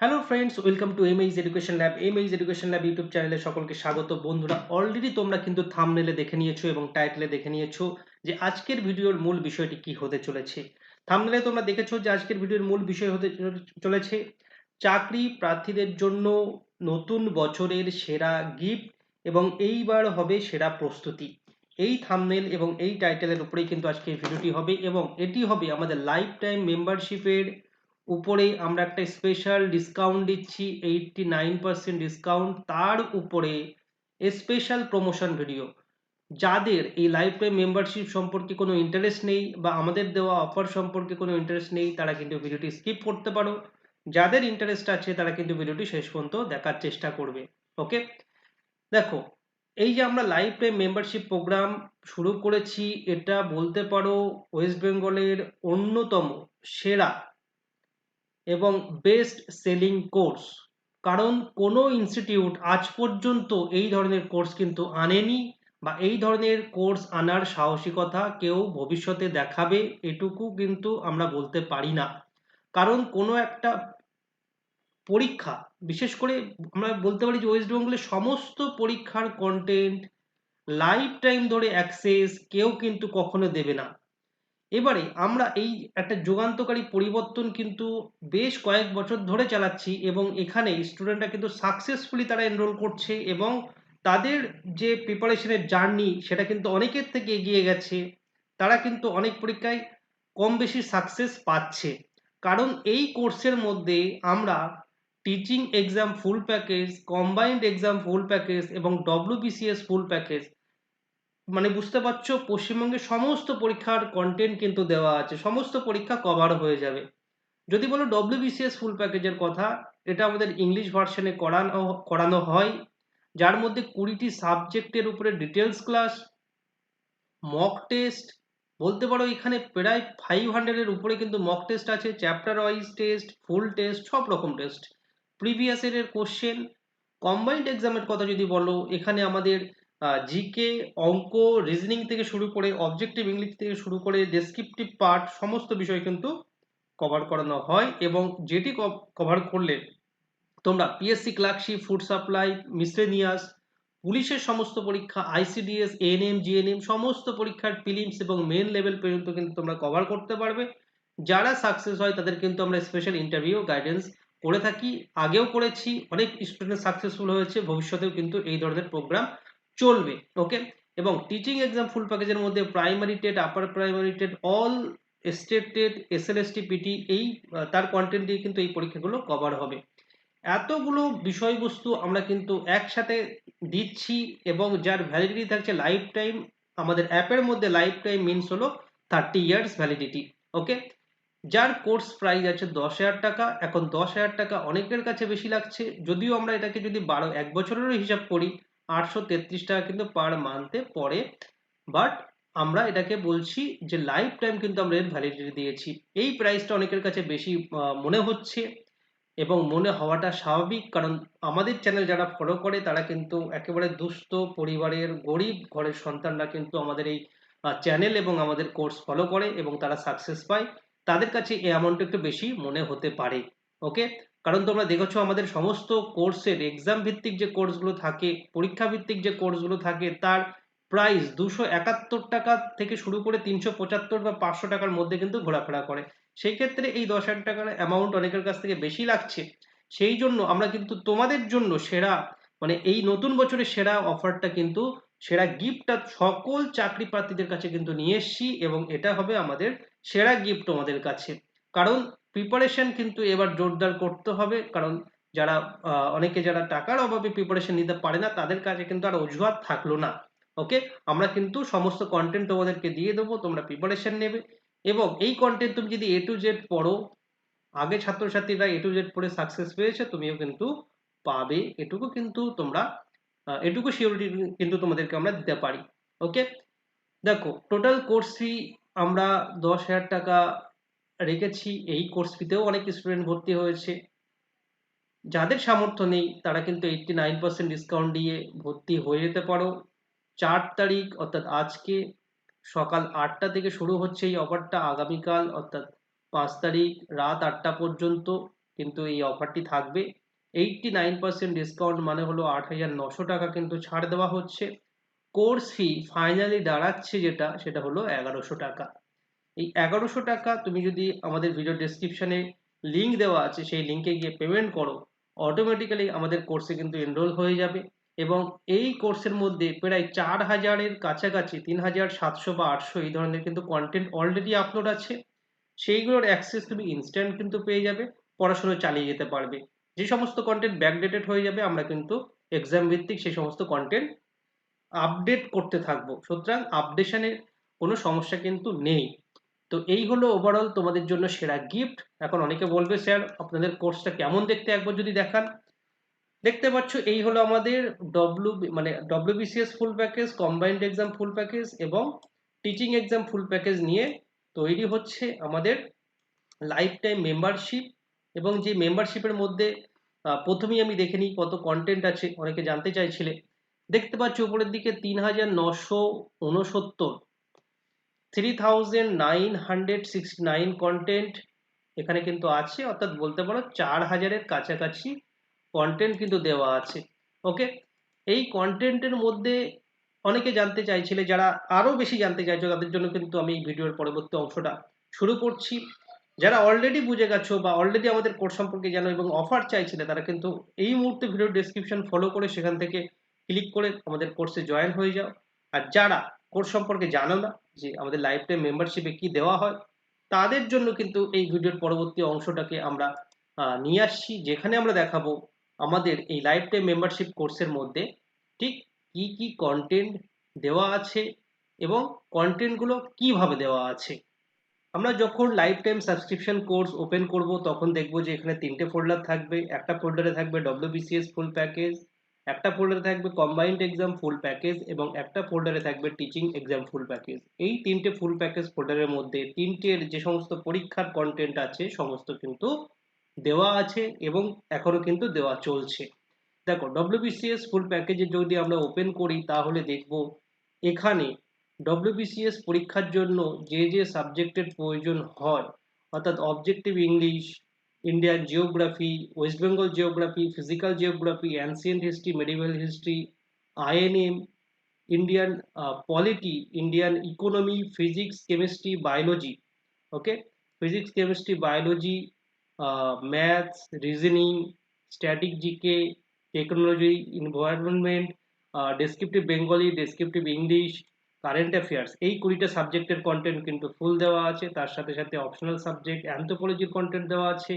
Hello friends welcome to M H education lab M H education lab YouTube চ্যানেলে সকলকে স্বাগত। বন্ধুরা already তোমরা কিন্তু থামনেলে দেখে নিয়েছো এবং টাইটেলে দেখে নিয়েছো যে আজকের ভিডিওর মূল বিষয়টি কি হতে চলেছে। থামনেলে তোমরা দেখেছ যে আজকের ভিডিওর মূল বিষয় হতে চলেছে চাকরি প্রার্থীদের জন্য নতুন বছরের সেরা গিফট এবং এইবার হবে সেরা প্রস্তুতি। এই থামনেল এবং এই টাইটেলের উপরেই কিন্তু আজকে ভিডিওটি হবে এবং এটি হবে আমাদের লাইফ টাইম মেম্বারশিপের উপরে আমরা একটা স্পেশাল ডিসকাউন্ট দিচ্ছি এইটটি নাইন পার্সেন্ট ডিসকাউন্ট তার উপরে স্পেশাল প্রমোশন ভিডিও যাদের এই লাইফ টাইম মেম্বারশিপ সম্পর্কে কোনো ইন্টারেস্ট নেই বা আমাদের দেওয়া অফার সম্পর্কে কোনো ইন্টারেস্ট নেই, তারা কিন্তু ভিডিওটি স্কিপ করতে পারো। যাদের ইন্টারেস্ট আছে, তারা কিন্তু ভিডিওটি শেষ পর্যন্ত দেখার চেষ্টা করবে। ওকে দেখো, এই যে আমরা লাইফ টাইম মেম্বারশিপ প্রোগ্রাম শুরু করেছি, এটা বলতে পারো ওয়েস্ট বেঙ্গলের অন্যতম সেরা এবং বেস্ট সেলিং কোর্স কারণ কোনো ইনস্টিটিউট আজ পর্যন্ত এই ধরনের কোর্স কিন্তু আনেনি বা এই ধরনের কোর্স আনার সাহসিকতা কেউ ভবিষ্যতে দেখাবে এটুকু কিন্তু আমরা বলতে পারি না। কারণ কোনো একটা পরীক্ষা, বিশেষ করে আমরা বলতে পারি যে ওয়েস্ট বেঙ্গলের সমস্ত পরীক্ষার কন্টেন্ট লাইফ টাইম ধরে অ্যাক্সেস কেউ কিন্তু কখনো দেবে না। এবারে আমরা এই একটা যুগান্তকারী পরিবর্তন কিন্তু বেশ কয়েক বছর ধরে চালাচ্ছি এবং এখানে স্টুডেন্টরা কিন্তু সাকসেসফুলি তারা এনরোল করছে এবং তাদের যে প্রিপারেশনের জার্নি সেটা কিন্তু অনেকের থেকে এগিয়ে গেছে। তারা কিন্তু অনেক পরীক্ষায় কম বেশি সাকসেস পাচ্ছে। কারণ এই কোর্সের মধ্যে আমরা teaching exam full package combined exam full package এবং ডব্লিউবিসিএস ফুল প্যাকেজ মানে বুঝতে পারছ পশ্চিমবঙ্গের সমস্ত পরীক্ষার কন্টেন্ট কিন্তু দেওয়া আছে, সমস্ত পরীক্ষা কভার হয়ে যাবে। যদি বলো ডব্লিউবিসিএস ফুল প্যাকেজের কথা, এটা আমাদের ইংলিশ ভার্সনে করানো করানো হয়। যার মধ্যে কুড়িটি সাবজেক্টের উপরে ডিটেলস ক্লাস মক টেস্ট বলতে পারো এখানে প্রায় ফাইভ হান্ড্রেডের উপরে কিন্তু মক টেস্ট আছে chapter wise test full test সব রকম টেস্ট প্রিভিয়াস ইয়ারের কোশ্চেন কম্বাইন্ড এক্সামের কথা যদি বলো, এখানে আমাদের জিকে অঙ্ক রিজনিং থেকে শুরু করে অবজেক্টিভ ইংলিশ থেকে শুরু করে ডেসক্রিপটিভ পার্ট সমস্ত বিষয় কিন্তু কভার করানো হয় এবং যেটি কভার করলে তোমরা PSC clerkship food supply miscellaneous পুলিশের সমস্ত পরীক্ষা আইসিডিএস এএনএম জিএনএম সমস্ত পরীক্ষার ফিলিমস এবং মেন লেভেল পর্যন্ত কিন্তু তোমরা কভার করতে পারবে। যারা সাকসেস হয় তাদের কিন্তু আমরা স্পেশাল ইন্টারভিউ গাইডেন্স করে থাকি। আগেও করেছি, অনেক স্টুডেন্ট সাকসেসফুল হয়েছে, ভবিষ্যতেও কিন্তু এই ধরনের প্রোগ্রাম চলবে ওকে এবং টিচিং এক্সাম ফুল প্যাকেজের মধ্যে primary TET upper primary TET all state TET SLST PT এই তার কন্টেন্ট দিয়ে কিন্তু এই পরীক্ষাগুলো কভার হবে। এতগুলো বিষয়বস্তু আমরা কিন্তু একসাথে দিচ্ছি এবং যার ভ্যালিডিটি থাকছে লাইফ টাইম আমাদের অ্যাপের মধ্যে লাইফ টাইম মিনস হলো থার্টি ইয়ার্স ভ্যালিডিটি ওকে যার কোর্স প্রাইস আছে দশ হাজার টাকা, এখন দশ হাজার টাকা অনেকের কাছে বেশি লাগছে, যদিও আমরা এটাকে যদি বারো, এক বছরেরও হিসাব করি আটশো তেত্রিশ টাকা কিন্তু পার মান্থে পড়ে। বাট আমরা এটাকে বলছি যে লাইফ টাইম কিন্তু আমরা এর ভ্যালিডিটি দিয়েছি। এই প্রাইসটা অনেকের কাছে বেশি মনে হচ্ছে এবং মনে হওয়াটা স্বাভাবিক। কারণ আমাদের চ্যানেল যারা ফলো করে, তারা কিন্তু একেবারে দুস্থ পরিবারের গরিব ঘরের সন্তানরা কিন্তু আমাদের এই চ্যানেল এবং আমাদের কোর্স ফলো করে এবং তারা সাকসেস পায়। তাদের কাছে এই অ্যামাউন্ট একটু বেশি মনে হতে পারে। ওকে কারণ তোমরা দেখেছ আমাদের সমস্ত কোর্সের এক্সাম ভিত্তিক যে কোর্সগুলো থাকে, পরীক্ষা ভিত্তিক যে কোর্সগুলো থাকে, তার প্রাইস দুশো একাত্তর টাকা থেকে শুরু করে তিনশো পঁচাত্তর বা পাঁচশো টাকার মধ্যে কিন্তু ঘোরাফেরা করে। সেই ক্ষেত্রে এই দশ হাজার টাকার অ্যামাউন্ট অনেকের কাছ থেকে বেশি লাগছে। সেই জন্য আমরা কিন্তু তোমাদের জন্য সেরা মানে এই নতুন বছরের সেরা অফারটা কিন্তু, সেরা গিফটটা সকল চাকরি প্রার্থীদের কাছে কিন্তু নিয়ে এসছি এবং এটা হবে আমাদের সেরা গিফট তোমাদের কাছে। কারণ প্রিপারেশন কিন্তু এবার জোরদার করতে হবে। কারণ যারা অনেকে যারা টাকার অভাবে প্রিপারেশন নিতে পারে না, তাদের কাছে কিন্তু আর অজুহাত থাকল না। ওকে আমরা কিন্তু সমস্ত কন্টেন্ট তোমাদেরকে দিয়ে দেবো, তোমরা প্রিপারেশন নেবে। এবং এই কন্টেন্ট তুমি যদি এ টু জেড পড়ো, আগে ছাত্রছাত্রীরা এ টু জেড পড়ে সাকসেস পেয়েছে, তুমিও কিন্তু পাবে। এটুকু কিন্তু তোমরা এটুকু সিওরিটি কিন্তু তোমাদেরকে আমরা দিতে পারি। ওকে দেখো টোটাল কোর্স ফি আমরা দশ হাজার টাকা রেখেছি, এই কোর্স ফিতেও অনেক স্টুডেন্ট ভর্তি হয়েছে। যাদের সামর্থ্য নেই, তারা কিন্তু এইটটি নাইন পার্সেন্ট ডিসকাউন্ট দিয়ে ভর্তি হয়ে যেতে পারো। চার তারিখ, অর্থাৎ আজকে সকাল আটটা থেকে শুরু হচ্ছে এই অফারটা আগামীকাল, অর্থাৎ পাঁচ তারিখ রাত আটটা পর্যন্ত কিন্তু এই অফারটি থাকবে। এইটটি নাইন পার্সেন্ট ডিসকাউন্ট মানে হলো আট হাজার নশো টাকা কিন্তু ছাড় দেওয়া হচ্ছে। কোর্স ফি ফাইনালি দাঁড়াচ্ছে যেটা, সেটা হলো এগারোশো টাকা। এই এগারোশো টাকা তুমি যদি আমাদের ভিডিও ডেসক্রিপশনে লিঙ্ক দেওয়া আছে, সেই লিঙ্কে গিয়ে পেমেন্ট করো অটোমেটিক্যালি আমাদের কোর্সে কিন্তু এনরোল হয়ে যাবে এবং এই কোর্সের মধ্যে প্রায় চার হাজারের কাছাকাছি, তিন হাজার সাতশো বা আটশো এই ধরনের কিন্তু কন্টেন্ট অলরেডি আপলোড আছে। সেইগুলোর অ্যাক্সেস তুমি ইনস্ট্যান্ট কিন্তু পেয়ে যাবে, পড়াশোনা চালিয়ে যেতে পারবে। যে সমস্ত কন্টেন্ট ব্যাকডেটেড হয়ে যাবে, আমরা কিন্তু এক্সাম ভিত্তিক সেই সমস্ত কন্টেন্ট আপডেট করতে থাকব। সুতরাং আপডেশনের কোনো সমস্যা কিন্তু নেই। তো এই হলো ওভারঅল তোমাদের জন্য সেরা গিফট এখন অনেকে বলবে, স্যার, আপনাদের কোর্সটা কেমন দেখতে? একবার যদি দেখান। দেখতে পাচ্ছ, এই হলো আমাদের ডব্লিউ মানে WBCS full package combined exam full package এবং টিচিং এক্সাম ফুল প্যাকেজ নিয়ে তৈরি হচ্ছে আমাদের লাইফ টাইম মেম্বারশিপ এবং যে মেম্বারশিপের মধ্যে প্রথমেই আমি দেখে নিই কত কন্টেন্ট আছে। অনেকে জানতে চাইছিলে। দেখতে পাচ্ছ, উপরের দিকে তিন হাজার নশো উনসত্তর। Three thousand nine hundred sixty nine content এখানে কিন্তু আছে, অর্থাৎ বলতে পারো চার হাজারের কাছাকাছি কন্টেন্ট কিন্তু দেওয়া আছে ওকে এই কন্টেন্টের মধ্যে অনেকে জানতে চাইছিলে, যারা আরও বেশি জানতে চাইছো, তাদের জন্য কিন্তু আমি ভিডিওর পরবর্তী অংশটা শুরু করছি। যারা অলরেডি বুঝে গেছো বা অলরেডি আমাদের কোর্স সম্পর্কে জানো এবং অফার চাইছিলে, তারা কিন্তু এই মুহূর্তে ভিডিও ডেসক্রিপশন ফলো করে সেখান থেকে ক্লিক করে আমাদের কোর্সে জয়েন হয়ে যাও। আর যারা কোর্স সম্পর্কে জানো না যে আমাদের লাইফ টাইম মেম্বারশিপে কি দেওয়া হয়? তাদের জন্য কিন্তু এই ভিডিওর পরবর্তী অংশটাকে আমরা নিয়ে আসছি। যেখানে আমরা দেখাবো আমাদের এই লাইফ টাইম মেম্বারশিপ কোর্সের মধ্যে ঠিক কি কি কন্টেন্ট দেওয়া আছে এবং কন্টেন্টগুলো কীভাবে দেওয়া আছে। আমরা যখন life time subscription course open করব, তখন দেখব যে এখানে তিনটে ফোল্ডার থাকবে। একটা ফোল্ডারে থাকবে ডব্লিউবিসিএস ফুল প্যাকেজ একটা ফোল্ডারে থাকবে কম্বাইন্ড এক্সাম ফুল প্যাকেজ এবং একটা ফোল্ডারে থাকবে টিচিং এক্সাম ফুল প্যাকেজ এই তিনটে ফুল প্যাকেজ ফোল্ডারের মধ্যে তিনটের যে সমস্ত পরীক্ষার কন্টেন্ট আছে, সমস্ত কিন্তু দেওয়া আছে এবং এখনও কিন্তু দেওয়া চলছে। দেখো ডব্লিউবিসিএস ফুল প্যাকেজে যদি আমরা ওপেন করি, তাহলে দেখব এখানে ডব্লিউবিসিএস পরীক্ষার জন্য যে যে সাবজেক্টের প্রয়োজন হয়, অর্থাৎ objective English Indian geography West Bengal geography physical geography ancient history medieval history INM Indian polity Indian economy physics chemistry biology okay physics chemistry biology maths reasoning static GK technology environment descriptive Bengali descriptive English current affairs এই কুড়িটা সাবজেক্টের content কিন্তু ফুল দেওয়া আছে। তার সাথে সাথে optional subject অ্যান্থোপোলজির content দেওয়া আছে।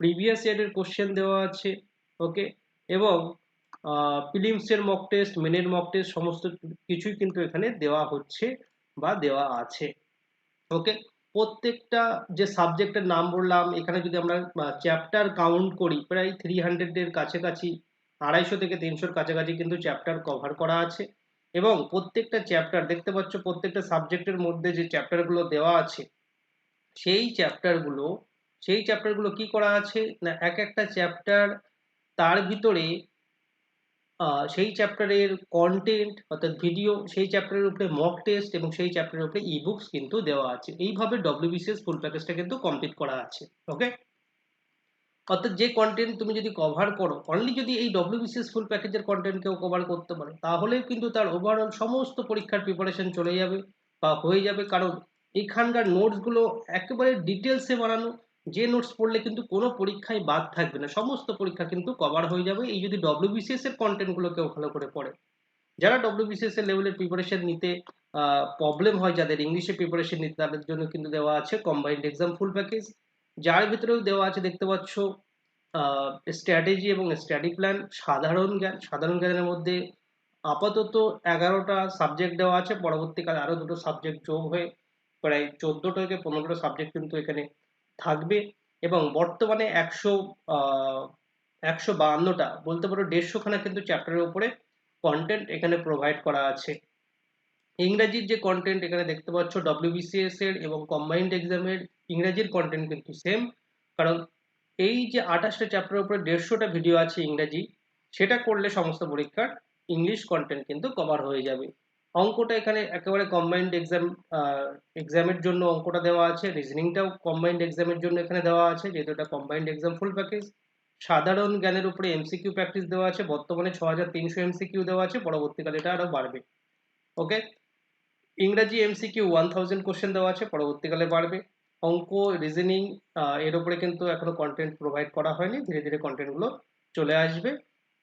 প্রিভিয়াস ইয়ারের কোশ্চেন দেওয়া আছে ওকে এবং ফিলিমসের মক টেস্ট মেনের মক টেস্ট সমস্ত কিছুই কিন্তু এখানে দেওয়া হচ্ছে বা দেওয়া আছে ওকে প্রত্যেকটা যে সাবজেক্টের নাম বললাম, এখানে যদি আমরা চ্যাপ্টার কাউন্ট করি, প্রায় থ্রি হান্ড্রেডের কাছাকাছি, আড়াইশো থেকে তিনশোর কাছাকাছি কিন্তু চ্যাপ্টার কভার করা আছে। এবং প্রত্যেকটা চ্যাপ্টার দেখতে পাচ্ছ প্রত্যেকটা সাবজেক্টের মধ্যে যে চ্যাপ্টারগুলো দেওয়া আছে, সেই চ্যাপ্টারগুলো সেই চ্যাপ্টারগুলো কি করা আছে? না, এক একটা চ্যাপ্টার তার ভিতরে সেই চ্যাপ্টারের কন্টেন্ট অর্থাৎ ভিডিও সেই চ্যাপ্টারের উপরে মক টেস্ট এবং সেই চ্যাপ্টারের উপরে ই বুকস কিন্তু দেওয়া আছে। এইভাবে ডব্লিউবিসিএস ফুল প্যাকেজটা কিন্তু কমপ্লিট করা আছে ওকে অর্থাৎ যে কন্টেন্ট তুমি যদি কভার করো অনলি যদি এই ডব্লিউবিসিএস ফুল প্যাকেজের কন্টেন্ট কেউ কভার করতে পারে, তাহলে কিন্তু তার ওভারঅল সমস্ত পরীক্ষার প্রিপারেশন চলে যাবে বা হয়ে যাবে। কারণ এখানকার নোটসগুলো একেবারে ডিটেলসে বানানো যে নোটস পড়লে কিন্তু কোনো পরীক্ষায় বাদ থাকবে না। সমস্ত পরীক্ষা কিন্তু কভার হয়ে যাবে। এই যদি ডব্লিউবিসিএস এর কন্টেন্টগুলো কেউ ভালো করে পড়ে। যারা ডব্লিউবিসিএস এর লেভেলের প্রিপারেশন নিতে প্রবলেম হয়, যাদের ইংলিশে প্রিপারেশন নিতে, তাদের জন্য কিন্তু দেওয়া আছে কম্বাইন্ড এক্সাম ফুল প্যাকেজ যার ভিতরেও দেওয়া আছে, দেখতে পাচ্ছ স্ট্র্যাটেজি এবং স্টাডি প্ল্যান সাধারণ জ্ঞান সাধারণ জ্ঞানের মধ্যে আপাতত এগারোটা সাবজেক্ট দেওয়া আছে। পরবর্তীকালে আরও দুটো সাবজেক্ট যোগ হয়ে, প্রায় চোদ্দোটা থেকে পনেরোটা সাবজেক্ট কিন্তু এখানে থাকবে এবং বর্তমানে একশো একশো বাহান্নটা, বলতে পারো দেড়শোখানা কিন্তু চ্যাপ্টারের উপরে কন্টেন্ট এখানে প্রোভাইড করা আছে। ইংরাজির যে কন্টেন্ট এখানে দেখতে পাচ্ছ ডব্লিউবিসিএস এর এবং কম্বাইন্ড এক্সামের ইংরাজির কন্টেন্ট কিন্তু সেম কারণ এই যে আঠাশটা চ্যাপ্টারের উপরে দেড়শোটা ভিডিও আছে ইংরাজি, সেটা করলে সমস্ত পরীক্ষার ইংলিশ কন্টেন্ট কিন্তু কভার হয়ে যাবে। অঙ্কটা এখানে একেবারে কম্বাইন্ড এক্সাম এক্সামের জন্য অঙ্কটা দেওয়া আছে। রিজনিংটাও কম্বাইন্ড এক্সামের জন্য এখানে দেওয়া আছে, যেহেতু এটা কম্বাইন্ড এক্সাম ফুল প্যাকেজ সাধারণ জ্ঞানের উপরে এমসিকিউ প্র্যাকটিস দেওয়া আছে, বর্তমানে ছ হাজার তিনশো এমসিকিউ দেওয়া আছে, পরবর্তীকালে এটা আরও বাড়বে। ওকে ইংরাজি এমসিকিউ ওয়ান থাউজেন্ড কোশ্চেন দেওয়া আছে, পরবর্তীকালে বাড়বে। অঙ্ক রিজনিং এর উপরে কিন্তু এখনও কন্টেন্ট প্রোভাইড করা হয়নি। ধীরে ধীরে কন্টেন্টগুলো চলে আসবে।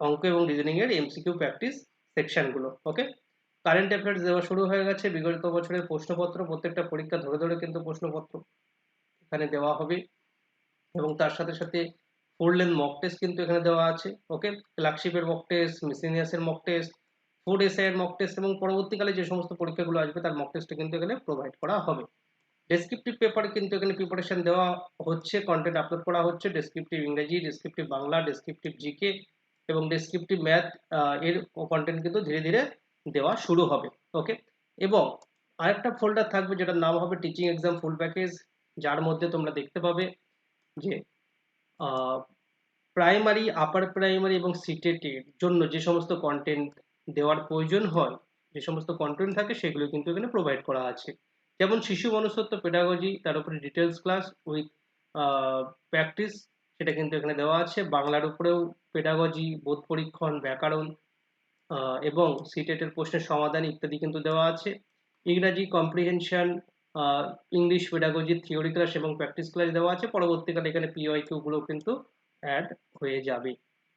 অঙ্ক এবং রিজনিং এর এমসিকিউ প্র্যাকটিস সেকশনগুলো ওকে কারেন্ট অ্যাফেয়ার্স দেওয়া শুরু হয়ে গেছে। বিগত বছরের প্রশ্নপত্র, প্রত্যেকটা পরীক্ষা ধরে ধরে কিন্তু প্রশ্নপত্র এখানে দেওয়া হবে। এবং তার সাথে সাথে ফোর লেন মক টেস্ট কিন্তু এখানে দেওয়া আছে। ওকে ক্লার্কশিপের মক টেস্ট মিসিনিয়াসের মক টেস্ট ফুড এসআই এর মক টেস্ট এবং পরবর্তীকালে যে সমস্ত পরীক্ষাগুলো আসবে তার মক টেস্টে কিন্তু এখানে প্রোভাইড করা হবে। ডেসক্রিপটিভ পেপার কিন্তু এখানে প্রিপারেশন দেওয়া হচ্ছে কন্টেন্ট আপলোড করা হচ্ছে। Descriptive Ingreji descriptive Bangla descriptive GK এবং ডেসক্রিপটিভ ম্যাথ এর কন্টেন্ট কিন্তু ধীরে ধীরে দেওয়া শুরু হবে ওকে এবং আরেকটা ফোল্ডার থাকবে যেটার নাম হবে টিচিং এক্সাম ফুল প্যাকেজ যার মধ্যে তোমরা দেখতে পাবে যে প্রাইমারি আপার প্রাইমারি এবং সিটেটের জন্য যে সমস্ত কন্টেন্ট দেওয়ার প্রয়োজন হয়, যে সমস্ত কন্টেন্ট থাকে সেগুলো কিন্তু এখানে প্রোভাইড করা আছে। যেমন শিশু মনুষ্যত্ব পেডাগজি তার উপরে ডিটেলস ক্লাস উইথ প্র্যাকটিস সেটা কিন্তু এখানে দেওয়া আছে। বাংলার উপরেও পেডাগজি বোধ পরীক্ষণ, ব্যাকরণ এবং সিটেটের প্রশ্নের সমাধান ইত্যাদি কিন্তু দেওয়া আছে। Ingraji comprehension English pedagogy theory class এবং প্র্যাকটিস ক্লাস দেওয়া আছে। পরবর্তীকালে এখানে পিওয়াই কিউগুলো কিন্তু অ্যাড হয়ে যাবে।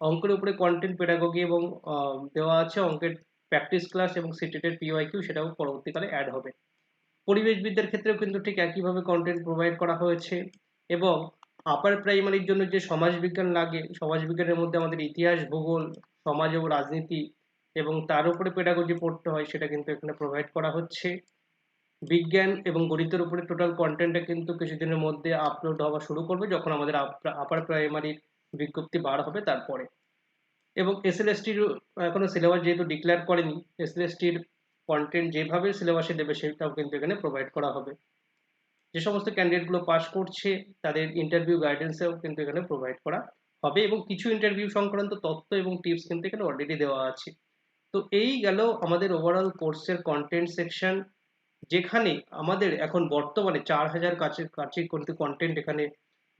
অঙ্কের উপরে কন্টেন্ট পেডাগজি এবং দেওয়া আছে। অঙ্কের প্র্যাকটিস ক্লাস এবং সিটেটের পিওয়াই কিউ সেটাও পরবর্তীকালে অ্যাড হবে। পরিবেশবিদ্যার ক্ষেত্রেও কিন্তু ঠিক একইভাবে কন্টেন্ট প্রোভাইড করা হয়েছে এবং আপার প্রাইমারির জন্য যে সমাজবিজ্ঞান লাগে, সমাজবিজ্ঞানের মধ্যে আমাদের ইতিহাস, ভূগোল, সমাজ ও রাজনীতি এবং তার উপরে পেডাগজি পড়তে হয় সেটা কিন্তু এখানে প্রোভাইড করা হচ্ছে। বিজ্ঞান এবং গণিতের উপরে টোটাল কন্টেন্টটা কিন্তু কিছুদিনের মধ্যে আপলোড হওয়া শুরু করবে যখন আমাদের আপার প্রাইমারির বিজ্ঞপ্তি বার হবে তারপরে। এবং এসএলএসটির এখনও সিলেবাস যেহেতু ডিক্লেয়ার করেনি এসএলএসটির কন্টেন্ট যেভাবে সিলেবাসে দেবে সেটাও কিন্তু এখানে প্রোভাইড করা হবে। যে সমস্ত ক্যান্ডিডেটগুলো পাস করছে, তাদের ইন্টারভিউ গাইডেন্সেও কিন্তু এখানে প্রোভাইড করা হবে এবং কিছু ইন্টারভিউ সংক্রান্ত তথ্য এবং টিপস কিন্তু এখানে অলরেডি দেওয়া আছে। তো এই গেল আমাদের ওভারঅল কোর্সের কন্টেন্ট সেকশন যেখানে আমাদের এখন বর্তমানে চার হাজার কাছে কাছে কিন্তু কন্টেন্ট এখানে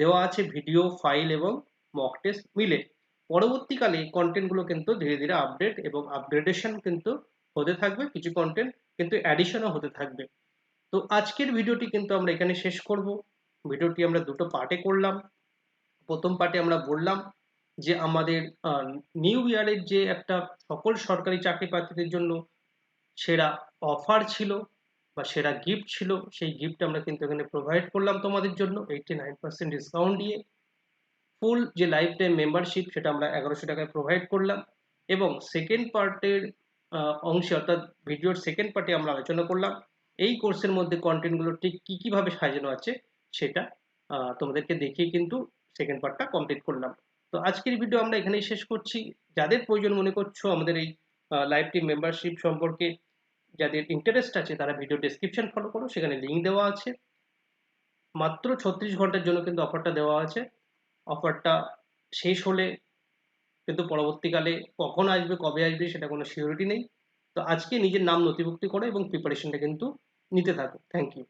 দেওয়া আছে ভিডিও ফাইল এবং মক টেস্ট মিলে। পরবর্তীকালে এই কন্টেন্টগুলো কিন্তু ধীরে ধীরে আপডেট এবং আপগ্রেডেশন কিন্তু হতে থাকবে, কিছু কন্টেন্ট কিন্তু অ্যাডিশনও হতে থাকবে। তো আজকের ভিডিওটি কিন্তু আমরা এখানে শেষ করব। ভিডিওটি আমরা দুটো পার্টে করলাম। প্রথম পার্টে আমরা বললাম যে আমাদের নিউ ইয়ারের যে একটা সকল সরকারি চাকরি প্রার্থীদের জন্য সেরা অফার ছিল বা সেরা গিফট ছিল, সেই গিফট আমরা কিন্তু এখানে প্রোভাইড করলাম তোমাদের জন্য। এইটি নাইন পার্সেন্ট ডিসকাউন্ট দিয়ে ফুল যে লাইফ টাইম মেম্বারশিপ সেটা আমরা এগারোশো টাকায় প্রোভাইড করলাম এবং সেকেন্ড পার্টের অংশে অর্থাৎ ভিডিওর সেকেন্ড পার্টে আমরা আলোচনা করলাম। এই কোর্সের মধ্যে কন্টেন্টগুলো ঠিক কী কীভাবে সাজানো আছে সেটা তোমাদেরকে দেখিয়ে কিন্তু সেকেন্ড পার্টটা কমপ্লিট করলাম। তো আজকের ভিডিও আমরা এখানেই শেষ করছি। যাদের প্রয়োজন মনে করছ আমাদের এই লাইভ টিম মেম্বারশিপ সম্পর্কে, যাদের ইন্টারেস্ট আছে তারা ভিডিও ডেসক্রিপশন ফলো করো, সেখানে লিঙ্ক দেওয়া আছে। মাত্র ছত্রিশ ঘণ্টার জন্য কিন্তু অফারটা দেওয়া আছে। অফারটা শেষ হলে কিন্তু পরবর্তীকালে কখন আসবে, কবে আসবে সেটা কোনো সিওরিটি নেই। তো আজকে নিজের নাম নথিভুক্তি করো এবং প্রিপারেশনটা কিন্তু নিতে থাকো। Thank you